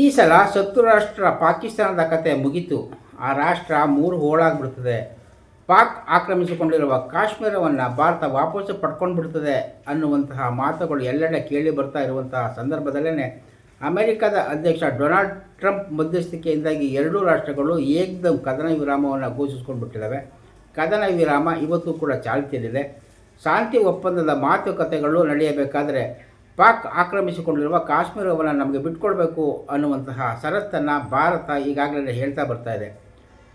ಈ ಸಲ ಶತ್ರು ರಾಷ್ಟ್ರ ಪಾಕಿಸ್ತಾನದ ಕತೆ ಮುಗಿತು. ಆ ರಾಷ್ಟ್ರ ಮೂರು ಹೋಳಾಗ್ಬಿಡ್ತದೆ. ಪಾಕ್ ಆಕ್ರಮಿಸಿಕೊಂಡಿರುವ ಕಾಶ್ಮೀರವನ್ನು ಭಾರತ ವಾಪಸ್ಸು ಪಡ್ಕೊಂಡು ಬಿಡ್ತದೆ ಅನ್ನುವಂತಹ ಮಾತುಗಳು ಎಲ್ಲೆಡೆ ಕೇಳಿ ಬರ್ತಾ ಇರುವಂತಹ ಸಂದರ್ಭದಲ್ಲೇ ಅಮೆರಿಕದ ಅಧ್ಯಕ್ಷ ಡೊನಾಲ್ಡ್ ಟ್ರಂಪ್ ಮಧ್ಯಸ್ಥಿಕೆಯಿಂದಾಗಿ ಎರಡೂ ರಾಷ್ಟ್ರಗಳು ಏಕದಂ ಕದನ ವಿರಾಮವನ್ನು ಘೋಷಿಸ್ಕೊಂಡು ಬಿಟ್ಟಿದ್ದಾವೆ ಕದನ ವಿರಾಮ ಇವತ್ತು ಕೂಡ ಚಾಲ್ತಿಯಲ್ಲಿದೆ. ಶಾಂತಿ ಒಪ್ಪಂದದ ಮಾತುಕತೆಗಳು ನಡೆಯಬೇಕಾದರೆ ಪಾಕ್ ಆಕ್ರಮಿಸಿಕೊಂಡಿರುವ ಕಾಶ್ಮೀರವನ್ನು ನಮಗೆ ಬಿಟ್ಕೊಡ್ಬೇಕು ಅನ್ನುವಂತಹ ಷರತ್ತನ್ನು ಭಾರತ ಈಗಾಗಲೇ ಹೇಳ್ತಾ ಬರ್ತಾ ಇದೆ.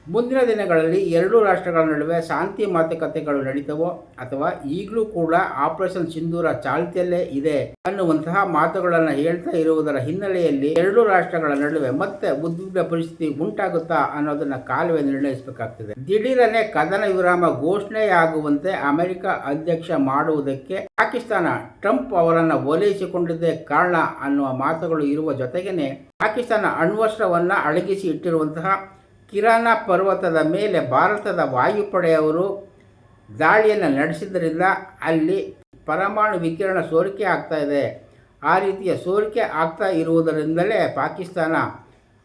ಮುಂದಿನ ದಿನಗಳಲ್ಲಿ ಎರಡೂ ರಾಷ್ಟ್ರಗಳ ನಡುವೆ ಶಾಂತಿ ಮಾತುಕತೆಗಳು ನಡೀತವೋ ಅಥವಾ ಈಗಲೂ ಕೂಡ ಆಪರೇಷನ್ ಸಿಂಧೂರ ಚಾಲ್ತಿಯಲ್ಲೇ ಇದೆ ಅನ್ನುವಂತಹ ಮಾತುಗಳನ್ನು ಹೇಳ್ತಾ ಇರುವುದರ ಹಿನ್ನೆಲೆಯಲ್ಲಿ ಎರಡೂ ರಾಷ್ಟ್ರಗಳ ನಡುವೆ ಮತ್ತೆ ಉದ್ವಿಗ್ನ ಪರಿಸ್ಥಿತಿ ಉಂಟಾಗುತ್ತಾ ಅನ್ನೋದನ್ನ ಕಾಲುವೆ ನಿರ್ಣಯಿಸಬೇಕಾಗ್ತದೆ. ದಿಢೀರನೆ ಕದನ ವಿರಾಮ ಘೋಷಣೆಯಾಗುವಂತೆ ಅಮೆರಿಕ ಅಧ್ಯಕ್ಷ ಮಾಡುವುದಕ್ಕೆ ಪಾಕಿಸ್ತಾನ ಟ್ರಂಪ್ ಅವರನ್ನು ಓಲೈಸಿಕೊಂಡಿದ್ದೇ ಕಾರಣ ಅನ್ನುವ ಮಾತುಗಳು ಇರುವ ಜೊತೆಗೇನೆ ಪಾಕಿಸ್ತಾನ ಅಣ್ವಸ್ತ್ರವನ್ನು ಅಡಗಿಸಿ ಇಟ್ಟಿರುವಂತಹ ಕಿರಾನ ಪರ್ವತದ ಮೇಲೆ ಭಾರತದ ವಾಯುಪಡೆಯವರು ದಾಳಿಯನ್ನು ನಡೆಸಿದ್ದರಿಂದ ಅಲ್ಲಿ ಪರಮಾಣು ವಿಕಿರಣ ಸೋರಿಕೆ ಆಗ್ತಾ ಇದೆ. ಆ ರೀತಿಯ ಸೋರಿಕೆ ಆಗ್ತಾ ಇರುವುದರಿಂದಲೇ ಪಾಕಿಸ್ತಾನ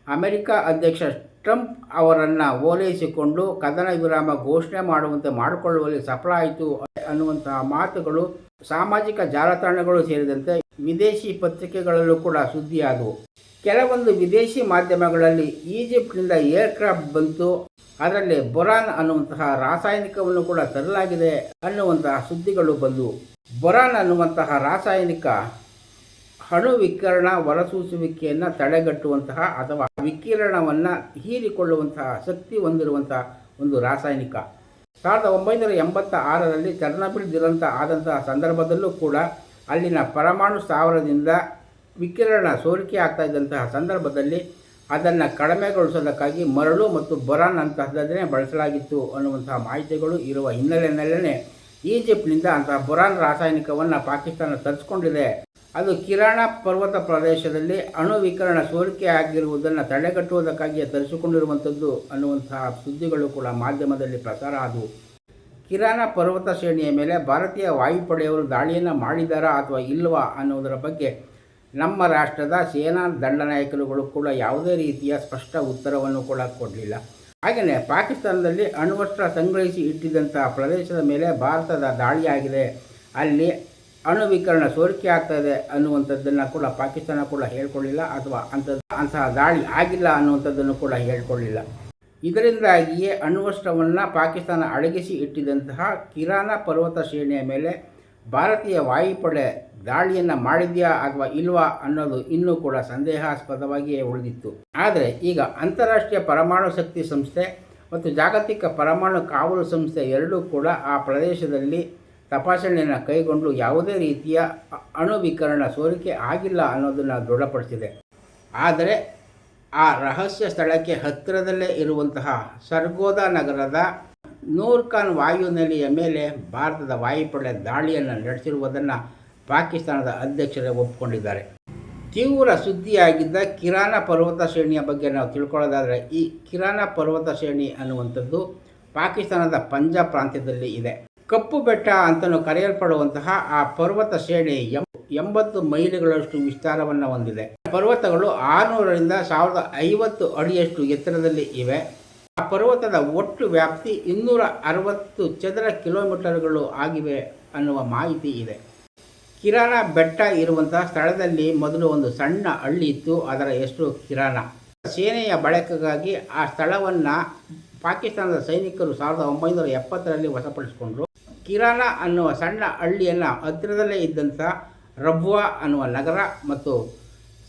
ಅಮೆರಿಕ ಅಧ್ಯಕ್ಷ ಟ್ರಂಪ್ ಅವರನ್ನು ಓಲೈಸಿಕೊಂಡು ಕದನ ವಿರಾಮ ಘೋಷಣೆ ಮಾಡುವಂತೆ ಮಾಡಿಕೊಳ್ಳುವಲ್ಲಿ ಸಫಲ ಆಯಿತು ಅನ್ನುವಂತಹ ಮಾತುಗಳು ಸಾಮಾಜಿಕ ಜಾಲತಾಣಗಳು ಸೇರಿದಂತೆ ವಿದೇಶಿ ಪತ್ರಿಕೆಗಳಲ್ಲೂ ಕೂಡ ಸುದ್ದಿಯಾದವು. ಕೆಲವೊಂದು ವಿದೇಶಿ ಮಾಧ್ಯಮಗಳಲ್ಲಿ ಈಜಿಪ್ಟ್ನಿಂದ ಏರ್ಕ್ರಾಫ್ಟ್ ಬಂತು. ಅದರಲ್ಲಿ ಬೊರಾನ್ ಅನ್ನುವಂತಹ ರಾಸಾಯನಿಕವನ್ನು ಕೂಡ ತರಲಾಗಿದೆ ಅನ್ನುವಂತಹ ಸುದ್ದಿಗಳು ಬಂದವು ಬೊರಾನ್ ಅನ್ನುವಂತಹ ರಾಸಾಯನಿಕ ಅಣು ವಿಕಿರಣ ಹೊರಸೂಸುವಿಕೆಯನ್ನು ತಡೆಗಟ್ಟುವಂತಹ ಅಥವಾ ವಿಕಿರಣವನ್ನು ಹೀರಿಕೊಳ್ಳುವಂತಹ ಶಕ್ತಿ ಹೊಂದಿರುವಂತಹ ಒಂದು ರಾಸಾಯನಿಕ. ಸಾವಿರದ ಒಂಬೈನೂರ ಎಂಬತ್ತ ಆರರಲ್ಲಿ ಚರ್ನಬಿಲ್ ದುರಂತ ಆದಂತಹ ಸಂದರ್ಭದಲ್ಲೂ ಕೂಡ ಅಲ್ಲಿನ ಪರಮಾಣು ಸ್ಥಾವರದಿಂದ ವಿಕಿರಣ ಸೋರಿಕೆ ಆಗ್ತಾ ಇದ್ದಂತಹ ಸಂದರ್ಭದಲ್ಲಿ ಅದನ್ನು ಕಡಿಮೆಗೊಳಿಸೋದಕ್ಕಾಗಿ ಮರಳು ಮತ್ತು ಬೊರಾನ್ ಅಂತಹದ್ದನ್ನೇ ಬಳಸಲಾಗಿತ್ತು ಅನ್ನುವಂತಹ ಮಾಹಿತಿಗಳು ಇರುವ ಹಿನ್ನೆಲೆಯಲ್ಲೇ ಈಜಿಪ್ಟ್ನಿಂದ ಅಂತಹ ಬೊರಾನ್ ರಾಸಾಯನಿಕವನ್ನು ಪಾಕಿಸ್ತಾನ ತರಿಸ್ಕೊಂಡಿದೆ. ಅದು ಕಿರಾಣ ಪರ್ವತ ಪ್ರದೇಶದಲ್ಲಿ ಅಣು ವಿಕಿರಣ ಸೋರಿಕೆ ಆಗಿರುವುದನ್ನು ತಡೆಗಟ್ಟುವುದಕ್ಕಾಗಿಯೇ ತರಿಸಿಕೊಂಡಿರುವಂಥದ್ದು ಅನ್ನುವಂತಹ ಸುದ್ದಿಗಳು ಕೂಡ ಮಾಧ್ಯಮದಲ್ಲಿ ಪ್ರಸಾರ ಆದವು. ಕಿರಾಣ ಪರ್ವತ ಶ್ರೇಣಿಯ ಮೇಲೆ ಭಾರತೀಯ ವಾಯುಪಡೆಯವರು ದಾಳಿಯನ್ನು ಮಾಡಿದಾರಾ ಅಥವಾ ಇಲ್ಲವಾ ಅನ್ನುವುದರ ಬಗ್ಗೆ ನಮ್ಮ ರಾಷ್ಟ್ರದ ಸೇನಾ ದಂಡನಾಯಕರುಗಳು ಕೂಡ ಯಾವುದೇ ರೀತಿಯ ಸ್ಪಷ್ಟ ಉತ್ತರವನ್ನು ಕೂಡ ಕೊಡಲಿಲ್ಲ. ಹಾಗೆಯೇ ಪಾಕಿಸ್ತಾನದಲ್ಲಿ ಅಣ್ವಸ್ತ್ರ ಸಂಗ್ರಹಿಸಿ ಇಟ್ಟಿದ್ದಂತಹ ಪ್ರದೇಶದ ಮೇಲೆ ಭಾರತದ ದಾಳಿಯಾಗಿದೆ. ಅಲ್ಲಿ ಅಣುವಿಕರಣ ಸೋರಿಕೆ ಆಗ್ತದೆ ಅನ್ನುವಂಥದ್ದನ್ನು ಕೂಡ ಪಾಕಿಸ್ತಾನ ಕೂಡ ಹೇಳ್ಕೊಳ್ಳಿಲ್ಲ ಅಥವಾ ಅಂಥದ್ದು ಅಂತಹ ದಾಳಿ ಆಗಿಲ್ಲ ಅನ್ನುವಂಥದ್ದನ್ನು ಕೂಡ ಹೇಳ್ಕೊಳ್ಳಿಲ್ಲ. ಇದರಿಂದಾಗಿಯೇ ಅಣ್ವಸ್ತ್ರವನ್ನು ಪಾಕಿಸ್ತಾನ ಅಡಗಿಸಿ ಇಟ್ಟಿದ್ದಂತಹ ಕಿರಾನ ಪರ್ವತ ಶ್ರೇಣಿಯ ಮೇಲೆ ಭಾರತೀಯ ವಾಯುಪಡೆ ದಾಳಿಯನ್ನು ಮಾಡಿದ್ಯಾ ಅಥವಾ ಇಲ್ವಾ ಅನ್ನೋದು ಇನ್ನೂ ಕೂಡ ಸಂದೇಹಾಸ್ಪದವಾಗಿಯೇ ಉಳಿದಿತ್ತು. ಆದರೆ ಈಗ ಅಂತಾರಾಷ್ಟ್ರೀಯ ಪರಮಾಣು ಶಕ್ತಿ ಸಂಸ್ಥೆ ಮತ್ತು ಜಾಗತಿಕ ಪರಮಾಣು ಕಾವಲು ಸಂಸ್ಥೆ ಎರಡೂ ಕೂಡ ಆ ಪ್ರದೇಶದಲ್ಲಿ ತಪಾಸಣೆಯನ್ನು ಕೈಗೊಂಡು ಯಾವುದೇ ರೀತಿಯ ಅಣು ವಿಕರಣ ಸೋರಿಕೆ ಆಗಿಲ್ಲ ಅನ್ನೋದನ್ನು ದೃಢಪಡಿಸಿದೆ. ಆದರೆ ಆ ರಹಸ್ಯ ಸ್ಥಳಕ್ಕೆ ಹತ್ತಿರದಲ್ಲೇ ಇರುವಂತಹ ಸರ್ಗೋದಾ ನಗರದ ನೂರ್ಖಾನ್ ವಾಯುನೆಲೆಯ ಮೇಲೆ ಭಾರತದ ವಾಯುಪಡೆ ದಾಳಿಯನ್ನು ನಡೆಸಿರುವುದನ್ನು ಪಾಕಿಸ್ತಾನದ ಅಧ್ಯಕ್ಷರೇ ಒಪ್ಪಿಕೊಂಡಿದ್ದಾರೆ. ತೀವ್ರ ಸುದ್ದಿಯಾಗಿದ್ದ ಕಿರಾನ ಪರ್ವತ ಶ್ರೇಣಿಯ ಬಗ್ಗೆ ನಾವು ತಿಳ್ಕೊಳ್ಳೋದಾದರೆ, ಈ ಕಿರಾನ ಪರ್ವತ ಶ್ರೇಣಿ ಅನ್ನುವಂಥದ್ದು ಪಾಕಿಸ್ತಾನದ ಪಂಜಾಬ್ ಪ್ರಾಂತ್ಯದಲ್ಲಿ ಇದೆ. ಕಪ್ಪು ಬೆಟ್ಟ ಅಂತಲೂ ಕರೆಯಲ್ಪಡುವಂತಹ ಆ ಪರ್ವತ ಶ್ರೇಣಿ ಎಂಬತ್ತು ಮೈಲುಗಳಷ್ಟು ವಿಸ್ತಾರವನ್ನು ಹೊಂದಿದೆ. ಪರ್ವತಗಳು ಆರುನೂರರಿಂದ ಸಾವಿರದ ಐವತ್ತು ಅಡಿಯಷ್ಟು ಎತ್ತರದಲ್ಲಿ ಇವೆ. ಆ ಪರ್ವತದ ಒಟ್ಟು ವ್ಯಾಪ್ತಿ ಇನ್ನೂರ ಅರವತ್ತು ಚದರ ಕಿಲೋಮೀಟರ್ಗಳು ಆಗಿವೆ ಅನ್ನುವ ಮಾಹಿತಿ ಇದೆ. ಕಿರಾನ ಬೆಟ್ಟ ಇರುವಂತಹ ಸ್ಥಳದಲ್ಲಿ ಮೊದಲು ಒಂದು ಸಣ್ಣ ಹಳ್ಳಿ ಇತ್ತು, ಅದರ ಹೆಸರು ಕಿರಾನ ಸೇನೆಯ ಬಳಕೆಗಾಗಿ ಆ ಸ್ಥಳವನ್ನು ಪಾಕಿಸ್ತಾನದ ಸೈನಿಕರು ಸಾವಿರದ ಒಂಬೈನೂರ ಎಪ್ಪತ್ತರಲ್ಲಿ ವಶಪಡಿಸಿಕೊಂಡ್ರು. ಕಿರಾನ ಅನ್ನುವ ಸಣ್ಣ ಹಳ್ಳಿಯನ್ನು ಹತ್ತಿರದಲ್ಲೇ ಇದ್ದಂಥ ರಬ್ವಾ ಅನ್ನುವ ನಗರ ಮತ್ತು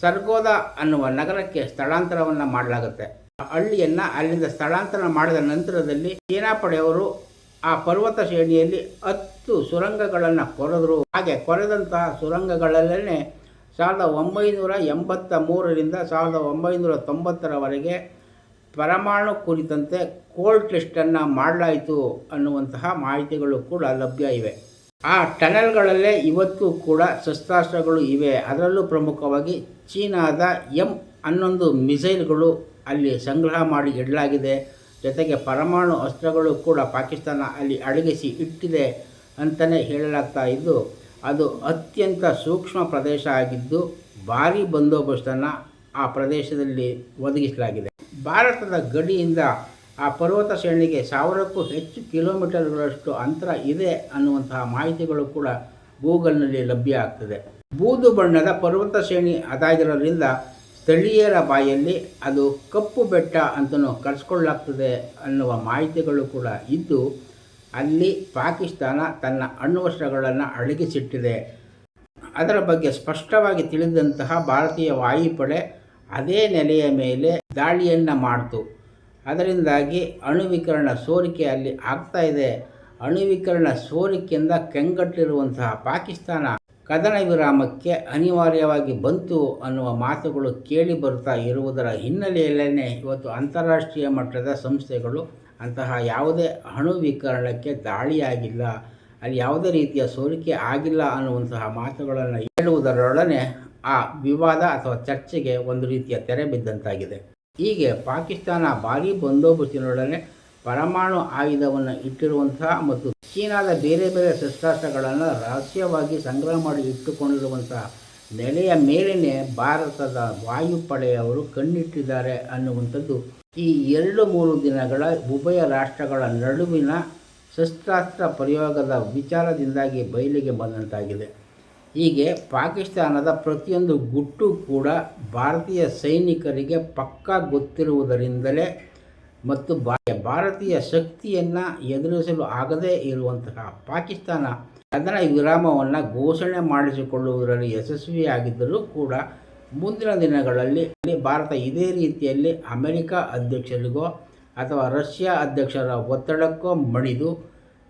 ಸರ್ಗೋದ ಅನ್ನುವ ನಗರಕ್ಕೆ ಸ್ಥಳಾಂತರವನ್ನು ಮಾಡಲಾಗುತ್ತೆ. ಹಳ್ಳಿಯನ್ನು ಅಲ್ಲಿಂದ ಸ್ಥಳಾಂತರ ಮಾಡಿದ ನಂತರದಲ್ಲಿ ಸೇನಾಪಡೆಯವರು ಆ ಪರ್ವತ ಶ್ರೇಣಿಯಲ್ಲಿ ಹತ್ತು ಸುರಂಗಗಳನ್ನು ಕೊರೆದರು. ಹಾಗೆ ಕೊರೆದಂತಹ ಸುರಂಗಗಳಲ್ಲೇ ಸಾವಿರದ ಒಂಬೈನೂರ ಎಂಬತ್ತ ಮೂರರಿಂದ ಸಾವಿರದ ಒಂಬೈನೂರ ತೊಂಬತ್ತರವರೆಗೆ ಪರಮಾಣು ಕುರಿತಂತೆ ಕೋಲ್ಡ್ ಟೆಸ್ಟನ್ನು ಮಾಡಲಾಯಿತು ಅನ್ನುವಂತಹ ಮಾಹಿತಿಗಳು ಕೂಡ ಲಭ್ಯ ಇವೆ. ಆ ಟನಲ್ಗಳಲ್ಲೇ ಇವತ್ತು ಕೂಡ ಶಸ್ತ್ರಾಸ್ತ್ರಗಳು ಇವೆ. ಅದರಲ್ಲೂ ಪ್ರಮುಖವಾಗಿ ಚೀನಾದ ಎಂ ಹನ್ನೊಂದು ಮಿಸೈಲ್ಗಳು ಅಲ್ಲಿ ಸಂಗ್ರಹ ಮಾಡಿ ಇಡಲಾಗಿದೆ. ಜೊತೆಗೆ ಪರಮಾಣು ಅಸ್ತ್ರಗಳು ಕೂಡ ಪಾಕಿಸ್ತಾನ ಅಲ್ಲಿ ಅಡಗಿಸಿ ಇಟ್ಟಿದೆ ಅಂತಲೇ ಹೇಳಲಾಗ್ತಾ ಇದ್ದು, ಅದು ಅತ್ಯಂತ ಸೂಕ್ಷ್ಮ ಪ್ರದೇಶ ಆಗಿದ್ದು, ಭಾರೀ ಬಂದೋಬಸ್ತನ್ನು ಆ ಪ್ರದೇಶದಲ್ಲಿ ಒದಗಿಸಲಾಗಿದೆ. ಭಾರತದ ಗಡಿಯಿಂದ ಆ ಪರ್ವತ ಶ್ರೇಣಿಗೆ ಸಾವಿರಕ್ಕೂ ಹೆಚ್ಚು ಕಿಲೋಮೀಟರ್ಗಳಷ್ಟು ಅಂತರ ಇದೆ ಅನ್ನುವಂತಹ ಮಾಹಿತಿಗಳು ಕೂಡ ಗೂಗಲ್ನಲ್ಲಿ ಲಭ್ಯ ಆಗ್ತದೆ. ಬೂದು ಬಣ್ಣದ ಪರ್ವತ ಶ್ರೇಣಿ ಅದಾಗಿರೋದ್ರಿಂದ ಸ್ಥಳೀಯರ ಬಾಯಲ್ಲಿ ಅದು ಕಪ್ಪು ಬೆಟ್ಟ ಅಂತಲೂ ಕರೆಸ್ಕೊಳ್ಳಾಗ್ತದೆ ಅನ್ನುವ ಮಾಹಿತಿಗಳು ಕೂಡ ಇದ್ದು, ಅಲ್ಲಿ ಪಾಕಿಸ್ತಾನ ತನ್ನ ಅಣ್ವಸ್ತ್ರಗಳನ್ನು ಅಡಗಿಸಿಟ್ಟಿದೆ ಅದರ ಬಗ್ಗೆ ಸ್ಪಷ್ಟವಾಗಿ ತಿಳಿದಂತಹ ಭಾರತೀಯ ವಾಯುಪಡೆ ಅದೇ ನೆಲೆಯ ಮೇಲೆ ದಾಳಿಯನ್ನು ಮಾಡಿತು. ಅದರಿಂದಾಗಿ ಅಣುವಿಕರಣ ಸೋರಿಕೆ ಅಲ್ಲಿ ಆಗ್ತಾ ಇದೆ. ಅಣುವಿಕರಣ ಸೋರಿಕೆಯಿಂದ ಕೆಂಗಟ್ಟಿರುವಂತಹ ಪಾಕಿಸ್ತಾನ ಕದನ ವಿರಾಮಕ್ಕೆ ಅನಿವಾರ್ಯವಾಗಿ ಬಂತು ಅನ್ನುವ ಮಾತುಗಳು ಕೇಳಿ ಬರುತ್ತಾ ಇರುವುದರ ಹಿನ್ನೆಲೆಯಲ್ಲೇ ಇವತ್ತು ಅಂತಾರಾಷ್ಟ್ರೀಯ ಮಟ್ಟದ ಸಂಸ್ಥೆಗಳು ಅಂತಹ ಯಾವುದೇ ಅಣು ವಿಕರಣಕ್ಕೆ ದಾಳಿಯಾಗಿಲ್ಲ. ಅಲ್ಲಿ ಯಾವುದೇ ರೀತಿಯ ಸೋರಿಕೆ ಆಗಿಲ್ಲ ಅನ್ನುವಂತಹ ಮಾತುಗಳನ್ನು ಹೇಳುವುದರೊಡನೆ ಆ ವಿವಾದ ಅಥವಾ ಚರ್ಚೆಗೆ ಒಂದು ರೀತಿಯ ತೆರೆ ಬಿದ್ದಂತಾಗಿದೆ. ಹೀಗೆ ಪಾಕಿಸ್ತಾನ ಭಾರೀ ಬಂದೋಬಸ್ತಿನೊಡನೆ ಪರಮಾಣು ಆಯುಧವನ್ನು ಇಟ್ಟಿರುವಂತಹ ಮತ್ತು ಚೀನಾದ ಬೇರೆ ಬೇರೆ ಶಸ್ತ್ರಾಸ್ತ್ರಗಳನ್ನು ರಹಸ್ಯವಾಗಿ ಸಂಗ್ರಹ ಮಾಡಿ ಇಟ್ಟುಕೊಂಡಿರುವಂತಹ ನೆಲೆಯ ಮೇಲೇ ಭಾರತದ ವಾಯುಪಡೆಯವರು ಕಣ್ಣಿಟ್ಟಿದ್ದಾರೆ ಅನ್ನುವಂಥದ್ದು ಈ ಎರಡು ಮೂರು ದಿನಗಳ ಉಭಯ ರಾಷ್ಟ್ರಗಳ ನಡುವಿನ ಶಸ್ತ್ರಾಸ್ತ್ರ ಪ್ರಯೋಗದ ವಿಚಾರದಿಂದಾಗಿ ಬಯಲಿಗೆ ಬಂದಂತಾಗಿದೆ. ಹೀಗೆ ಪಾಕಿಸ್ತಾನದ ಪ್ರತಿಯೊಂದು ಗುಟ್ಟು ಕೂಡ ಭಾರತೀಯ ಸೈನಿಕರಿಗೆ ಪಕ್ಕಾ ಗೊತ್ತಿರುವುದರಿಂದಲೇ ಮತ್ತು ಭಾರತೀಯ ಶಕ್ತಿಯನ್ನು ಎದುರಿಸಲು ಆಗದೇ ಇರುವಂತಹ ಪಾಕಿಸ್ತಾನ ಅದರ ವಿರಾಮವನ್ನು ಘೋಷಣೆ ಮಾಡಿಸಿಕೊಳ್ಳುವುದರಲ್ಲಿ ಯಶಸ್ವಿಯಾಗಿದ್ದರೂ ಕೂಡ ಮುಂದಿನ ದಿನಗಳಲ್ಲಿ ಭಾರತ ಇದೇ ರೀತಿಯಲ್ಲಿ ಅಮೆರಿಕ ಅಧ್ಯಕ್ಷರಿಗೋ ಅಥವಾ ರಷ್ಯಾ ಅಧ್ಯಕ್ಷರ ಒತ್ತಡಕ್ಕೋ ಮಣಿದು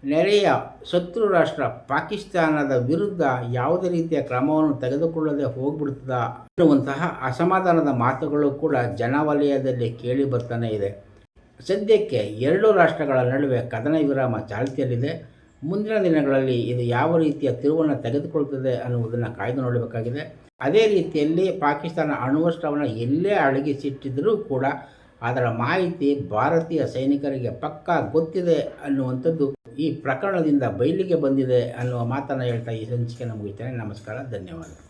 ನೆರೆಯ ಶತ್ರು ರಾಷ್ಟ್ರ ಪಾಕಿಸ್ತಾನದ ವಿರುದ್ಧ ಯಾವುದೇ ರೀತಿಯ ಕ್ರಮವನ್ನು ತೆಗೆದುಕೊಳ್ಳದೆ ಹೋಗ್ಬಿಡ್ತದ ಅನ್ನುವಂತಹ ಅಸಮಾಧಾನದ ಮಾತುಗಳು ಕೂಡ ಜನವಲಯದಲ್ಲಿ ಕೇಳಿ ಬರ್ತಾನೆ ಇದೆ. ಸದ್ಯಕ್ಕೆ ಎರಡು ರಾಷ್ಟ್ರಗಳ ನಡುವೆ ಕದನ ವಿರಾಮ ಚಾಲ್ತಿಯಲ್ಲಿದೆ. ಮುಂದಿನ ದಿನಗಳಲ್ಲಿ ಇದು ಯಾವ ರೀತಿಯ ತಿರುವನ್ನು ತೆಗೆದುಕೊಳ್ತದೆ ಅನ್ನುವುದನ್ನು ಕಾಯ್ದು ನೋಡಬೇಕಾಗಿದೆ. ಅದೇ ರೀತಿಯಲ್ಲಿ ಪಾಕಿಸ್ತಾನ ಅಣ್ವಸ್ತ್ರವನ್ನು ಎಲ್ಲೇ ಅಡಗಿಸಿಟ್ಟಿದ್ದರೂ ಕೂಡ ಅದರ ಮಾಹಿತಿ ಭಾರತೀಯ ಸೈನಿಕರಿಗೆ ಪಕ್ಕಾ ಗೊತ್ತಿದೆ ಅನ್ನುವಂಥದ್ದು ಈ ಪ್ರಕರಣದಿಂದ ಬಯಲಿಗೆ ಬಂದಿದೆ ಅನ್ನುವ ಮಾತನ್ನು ಹೇಳ್ತಾ ಈ ಸಂಚಿಕೆ ಮುಗಿತೇನೆ ನಮಸ್ಕಾರ, ಧನ್ಯವಾದ.